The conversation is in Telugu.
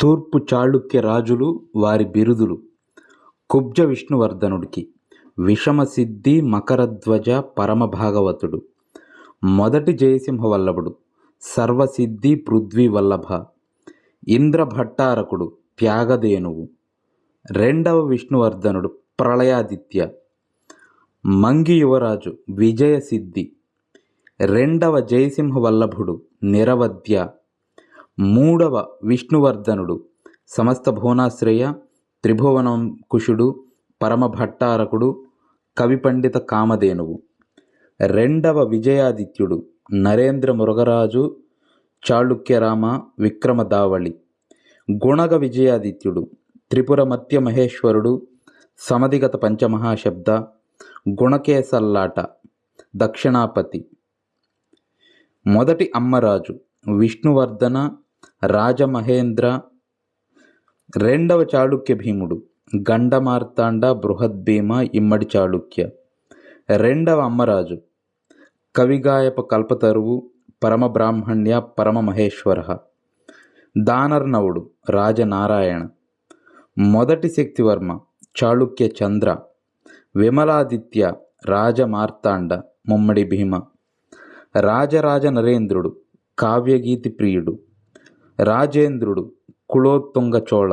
తూర్పు చాళుక్య రాజులు వారి బిరుదులు. కుబ్జ విష్ణువర్ధనుడికి. విషమసిద్ధి మకరధ్వజ పరమభాగవతుడు. మొదటి జయసింహ వల్లభుడు సర్వసిద్ధి పృథ్వీ వల్లభ ఇంద్రభట్టారకుడు త్యాగదేనువు రెండవ విష్ణువర్ధనుడు ప్రళయాదిత్య. మంగి యువరాజు విజయసిద్ధి. రెండవ జయసింహ వల్లభుడు నిరవధ్య. మూడవ విష్ణువర్ధనుడు సమస్త భువనాశ్రయ త్రిభువనం కుషుడు పరమభట్టారకుడు కవి పండిత కామధేనువు. రెండవ విజయాదిత్యుడు నరేంద్ర మురుగరాజు చాళుక్యరామ విక్రమదావళి. గుణగ విజయాదిత్యుడు త్రిపుర మత్య మహేశ్వరుడు సమధిగత పంచమహాశబ్ద గుణకేసల్లాట దక్షిణాపతి. మొదటి అమ్మరాజు విష్ణువర్ధన రాజమహేంద్ర రెండవ చాళుక్య భీముడు గండమార్తాండ బృహద్భీమ ఇమ్మడి చాళుక్య రెండవ అమ్మరాజు కవిగాయప కల్పతరువు పరమబ్రాహ్మణ్య పరమమహేశ్వర దానర్నవుడు రాజనారాయణ మొదటి శక్తివర్మ చాళుక్య చంద్ర విమలాదిత్య రాజమార్తాండ ముమ్మడి భీమ రాజరాజ నరేంద్రుడు కావ్యగీతి ప్రియుడు. రాజేంద్రుడు కులోత్తుంగ చోళ.